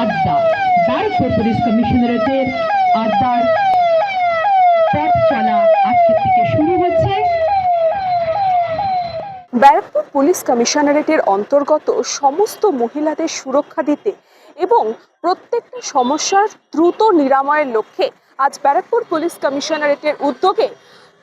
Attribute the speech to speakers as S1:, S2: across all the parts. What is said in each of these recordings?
S1: আড্ডা। ব্যারাকপুর পুলিশ কমিশনারেটের আড্ডার পথ চলা থেকে শুরু হচ্ছে।
S2: ব্যারাকপুর পুলিশ কমিশনারেটের অন্তর্গত সমস্ত মহিলাদের সুরক্ষা দিতে এবং প্রত্যেকটা সমস্যার দ্রুত নিরাময়ের লক্ষ্যে আজ ব্যারাকপুর পুলিশ কমিশনারেটের উদ্যোগে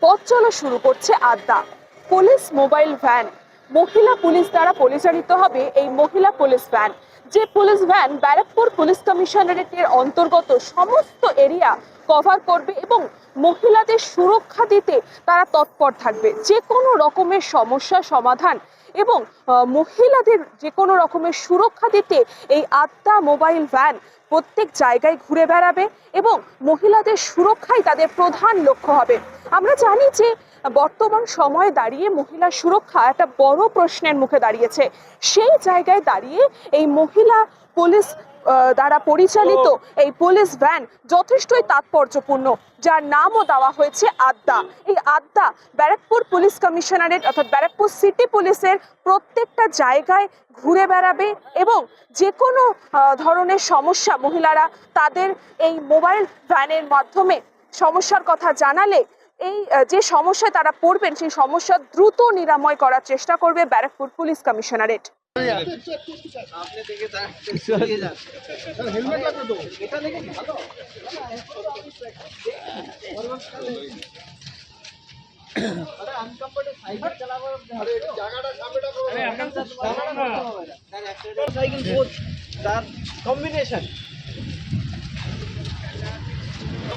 S2: পথ চলা শুরু করছে আড্ডা। Police mobile van. মহিলা পুলিশ দ্বারা পরিচালিত হবে এই মহিলা পুলিশ ভ্যান। যে পুলিশ ভ্যান ব্যারাকপুর পুলিশ কমিশনারেটের অন্তর্গত সমস্ত এরিয়া কভার করবে এবং মহিলাদের সুরক্ষা দিতে তারা তৎপর থাকবে। যে কোনো রকমের সমস্যা সমাধান এবং মহিলাদের যে কোনো রকমের সুরক্ষা দিতে এই আত্মা মোবাইল ভ্যান প্রত্যেক জায়গায় ঘুরে বেড়াবে এবং মহিলাদের সুরক্ষাই তাদের প্রধান লক্ষ্য হবে। আমরা জানি যে বর্তমান সময়ে দাঁড়িয়ে মহিলা সুরক্ষা একটা বড় প্রশ্নের মুখে দাঁড়িয়েছে। সেই জায়গায় দাঁড়িয়ে এই মহিলা পুলিশ দ্বারা পরিচালিত এই পুলিশ ভ্যান যথেষ্টই তাৎপর্যপূর্ণ, যার নামও দেওয়া হয়েছে আদ্যা এই আদ্যা ব্যারাকপুর পুলিশ কমিশনারেট অর্থাৎ ব্যারাকপুর সিটি পুলিশের প্রত্যেকটা জায়গায় ঘুরে বেড়াবে এবং যে কোনো ধরনের সমস্যা মহিলারা তাদের এই মোবাইল ভ্যানের মাধ্যমে সমস্যার কথা জানালে এই যে সমস্যায় তারা পড়বেন সেই সমস্যা দ্রুত নিরাময় করার চেষ্টা করবে ব্যারাকপুর পুলিশ কমিশনারেট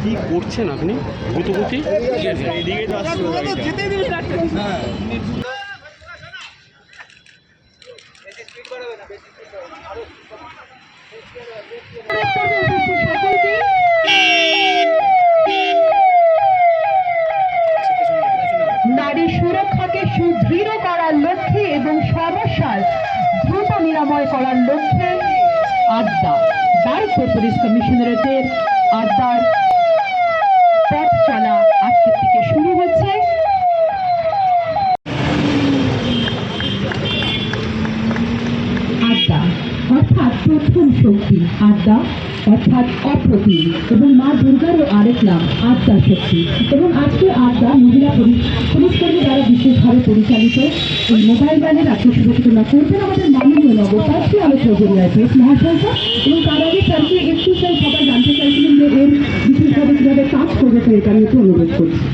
S3: কি করছেন আপনি? গুতুগুতি
S1: নারী সুরক্ষাকে সুদৃঢ় করার লক্ষ্যে এবং সমস্যার দ্রুত নিরাময় করার লক্ষ্যে আড্ডা ব্যারাকপুর পুলিশ কমিশনারেটের আড্ডার পথ চলা আজকে থেকে শুরু হচ্ছে। অর্থাৎ প্রথম শক্তি, আড্ডা, অর্থাৎ অপ্রতিম। এবং মা দুর্গারও আরেক নাম, আড্ডা শক্তি। এবং আজকে আড্ডা মহিলা পুলিশকর্মী দ্বারা বিশেষভাবে পরিচালিত এই মোবাইল ভ্যানের আজকে শুভসূচনা করবেন আমাদের মাননীয় নবপ্রার্থী আলোচনা জরিয়ায় মহাশয় এবং তার কীভাবে কাজ করবে এটা আমি একটু অনুরোধ করছি।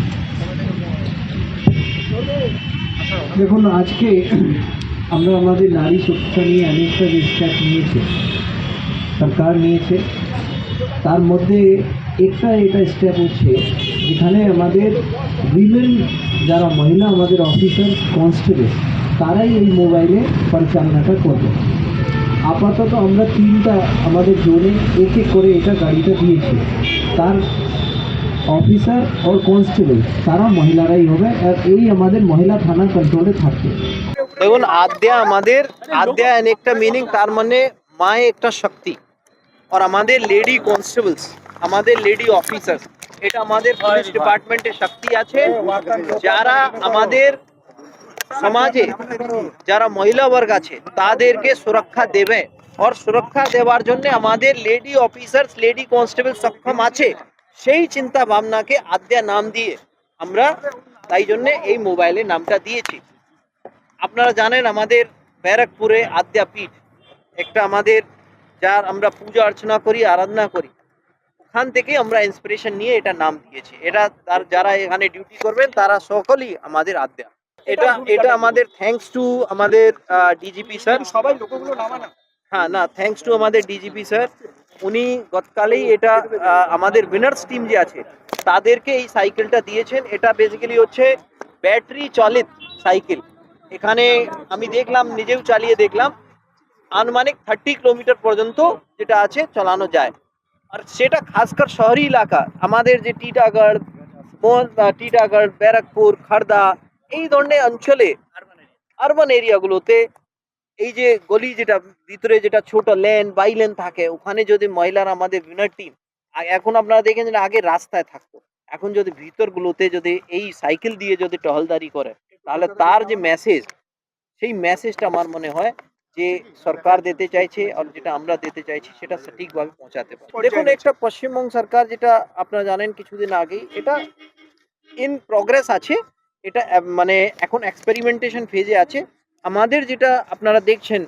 S4: দেখুন, আজকে আমরা আমাদের নারী সুরক্ষা নিয়ে অনেকটা স্টেপ নিয়েছে। সরকার নিয়েছে? তার মধ্যে একটা এটা স্টেপ হচ্ছে, যেখানে আমাদের উইমেন যারা মহিলা, আমাদের অফিসার কনস্টেবল তারাই এই মোবাইলে পরিচালনাটা করবে। আপাতত আমরা তিনটা আমাদের জোনে এক এক করে এটা গাড়িটা দিয়েছি। তার অফিসার ওর কনস্টেবল তারা মহিলারাই হবে আর এই আমাদের মহিলা থানা কন্ট্রোলে থাকবে
S5: দেখুন আদ্যা আমাদের আদ্যা এন একটা মিনিং তার মানে মায়ে একটা শক্তি। আর আমাদের লেডি কনস্টেবলস আমাদের লেডি অফিসার এটা আমাদের পুলিশ ডিপার্টমেন্টের শক্তি আছে। যারা আমাদের সমাজে যারা মহিলা বর্গ আছে, তাদেরকে সুরক্ষা দেবে। আর সুরক্ষা দেওয়ার জন্য আমাদের লেডি অফিসার্স লেডি কনস্টেবল সক্ষম আছে। সেই চিন্তা ভাবনাকে আদ্যা নাম দিয়ে আমরা তাই জন্য এই মোবাইলে নামটা দিয়েছি। আপনারা জানেন আমাদের ব্যারাকপুরে আদ্যাপীঠ একটা আমাদের যার আমরা পূজা অর্চনা করি, আরাধনা করি। ওখান থেকে আমরা ইন্সপিরেশন নিয়ে এটা নাম দিয়েছি। এটা তার যারা এখানে ডিউটি করবেন, তারা সকলেই আমাদের আদ্যা। এটা এটা আমাদের থ্যাঙ্কস টু আমাদের ডিজিপি স্যার সবাই লোকগুলো নামানা হ্যাঁ না থ্যাঙ্কস টু আমাদের ডিজিপি স্যার উনি গতকালেই এটা আমাদের উইনার্স টিম যে আছে তাদেরকে এই সাইকেলটা দিয়েছেন। এটা বেসিক্যালি হচ্ছে ব্যাটারি চালিত সাইকেল এখানে আমি দেখলাম নিজেও চালিয়ে দেখলাম আনুমানিক থার্টি কিলোমিটার পর্যন্ত যেটা আছে চালানো যায়। আর সেটা খাসকর শহরি এলাকা। আমাদের যে টিটাগড় টিটাগড় ব্যারাকপুর খাড়দা এই ধরনের অঞ্চলে আরবান এরিয়াগুলোতে এই যে গলি যেটা ভিতরে যেটা ছোট লেন বাই লেন থাকে ওখানে যদি মহিলারা আমাদের উইনার টিম এখন আপনারা দেখেন যে আগে রাস্তায় থাকতো। এখন যদি ভিতরগুলোতে যদি এই সাইকেল দিয়ে যদি টহলদারি করে তাহলে তার যে মেসেজ সেই মেসেজটা আমার মনে হয় যে সরকার দিতে চাইছে আর যেটা আমরা দিতে চাইছি সেটা সঠিকভাবে পৌঁছাতে পারে দেখুন একটা পশ্চিমবঙ্গ সরকার যেটা আপনারা জানেন কিছুদিন আগেই এটা ইন প্রগ্রেস আছে। এটা মানে এখন এক্সপেরিমেন্টেশন ফেজে আছে। আমাদের যেটা আপনারা দেখছেন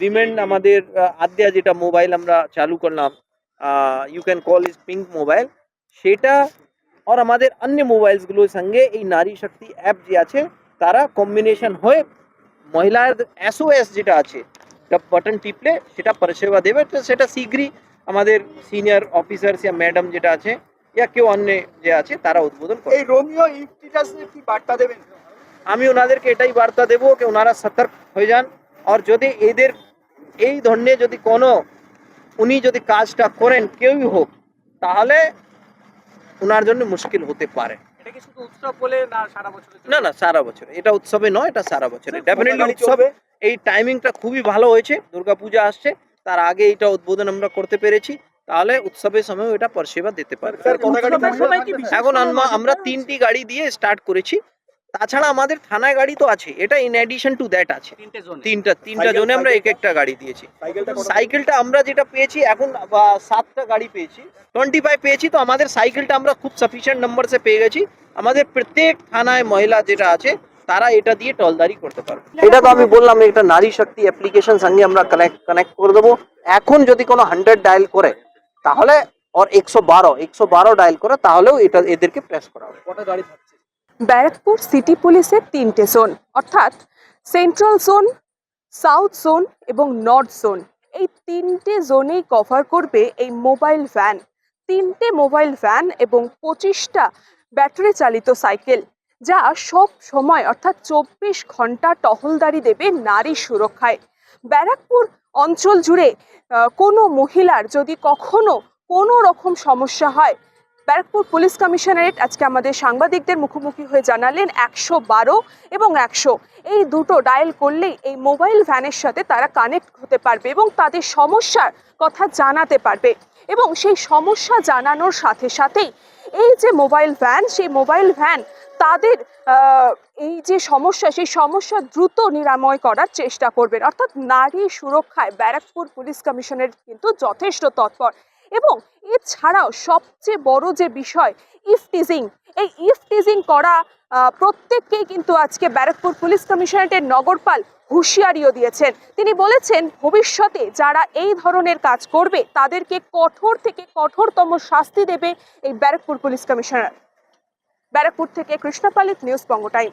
S5: উইমেন আমাদের আদ্যা যেটা মোবাইল আমরা চালু করলাম you can call is pink mobile সেটা আর আমাদের অন্য মোবাইলসগুলোর সঙ্গে এই নারী শক্তি অ্যাপ যে আছে, তারা কম্বিনেশন হয়ে মহিলার এসওএস যেটা আছে বাটন টিপলে সেটা পরিষেবা দেবে। তো সেটা শীঘ্রই আমাদের সিনিয়র অফিসার্স ম্যাডাম যেটা আছে ইয়া কেউ অন্য যে আছে তারা উদ্বোধন করবে
S6: এই রোমিও ইফটিটাস কি বার্তা দেবেন?
S5: আমি ওনাদেরকে এটাই বার্তা দেবো যে ওনারা সতর্ক হয়ে যান। আর যদি এদের এই ধরনের যদি কোনো উনি যদি কাজটা করেন কেউই হোক তাহলে ওনার জন্য মুশকিল হতে পারে।
S6: এটা কি শুধু উৎসব বলে না সারা
S5: না না সারা বছর। এটা উৎসবে নয় এটা সারা বছরে। ডেফিনেটলি
S6: গাড়ি
S5: উৎসব? এই টাইমিংটা খুবই ভালো হয়েছে। দুর্গাপূজা আসছে তার আগে এটা উদ্বোধন আমরা করতে পেরেছি। তাহলে উৎসবের সময় এটা পরিষেবা দিতে পারবে।
S6: স্যার কটা গাড়ি
S2: উৎসবের সময় কি বিশেষ
S5: এখন আমরা তিনটি গাড়ি দিয়ে স্টার্ট করেছি। তাছাড়া আমাদের থানায় গাড়ি তো আছে এটা ইন অ্যাডিশন টু দ্যাট আছে।
S6: তিনটা
S5: তিনটা জোনে আমরা এক একটা গাড়ি দিয়েছি।
S6: সাইকেলটা
S5: আমরা যেটা পেয়েছি এখন সাতটা গাড়ি পেয়েছি। টোয়েন্টি ফাইভ পেয়েছি তো আমাদের সাইকেলটা আমরা খুব সাফিসিয়েন্ট নাম্বারসে পেয়ে গেছি। আমাদের প্রত্যেক থানায় মহিলা যেটা আছে তারা এটা দিয়ে টলদারি করতে পারবে। এটা তো আমি বললাম এটা নারী শক্তি অ্যাপ্লিকেশন সঙ্গে আমরা কানেক্ট কানেক্ট করে দেবো। এখন যদি কোনো হান্ড্রেড ডায়াল করে তাহলে ওর একশো বারো একশো বারো ডায়াল করে তাহলেও এটা এদেরকে প্রেস করা হবে।
S6: কটা গাড়ি থাকছে?
S2: ব্যারাকপুর সিটি পুলিশের তিনটে জোন অর্থাৎ সেন্ট্রাল জোন সাউথ জোন এবং নর্থ জোন এই তিনটে জোনেই কভার করবে এই মোবাইল ভ্যান তিনটে মোবাইল ভ্যান এবং পঁচিশটা ব্যাটারি চালিত সাইকেল যা সব সময় অর্থাৎ চব্বিশ ঘণ্টা টহলদারি দেবে নারী সুরক্ষায়। ব্যারাকপুর অঞ্চল জুড়ে কোনো মহিলার যদি কখনো কোনো রকম সমস্যা হয়, ব্যারাকপুর পুলিশ কমিশনারেট আজকে আমাদের সাংবাদিকদের মুখোমুখি হয়ে জানালেন একশো বারো এবং একশো। এই দুটো ডায়াল করলেই এই মোবাইল ভ্যানের সাথে তারা কানেক্ট হতে পারবে এবং তাদের সমস্যার কথা জানাতে পারবে। এবং সেই সমস্যা জানানোর সাথে সাথেই এই যে মোবাইল ভ্যান সেই মোবাইল ভ্যান তাদের এই যে সমস্যা, সেই সমস্যা দ্রুত নিরাময় করার চেষ্টা করবেন। অর্থাৎ নারী সুরক্ষায় ব্যারাকপুর পুলিশ কমিশনের কিন্তু যথেষ্ট তৎপর। এবং এছাড়াও সবচেয়ে বড় যে বিষয়, ইফ টিজিং। এই ইফ টিজিং করা প্রত্যেককেই কিন্তু আজকে ব্যারাকপুর পুলিশ কমিশনারেটের নগরপাল হুঁশিয়ারিও দিয়েছেন। তিনি বলেছেন, ভবিষ্যতে যারা এই ধরনের কাজ করবে, তাদেরকে কঠোর থেকে কঠোরতম শাস্তি দেবে এই ব্যারাকপুর পুলিশ কমিশনার। ব্যারাকপুর থেকে কৃষ্ণপালিত নিউজ বঙ্গ টাইম।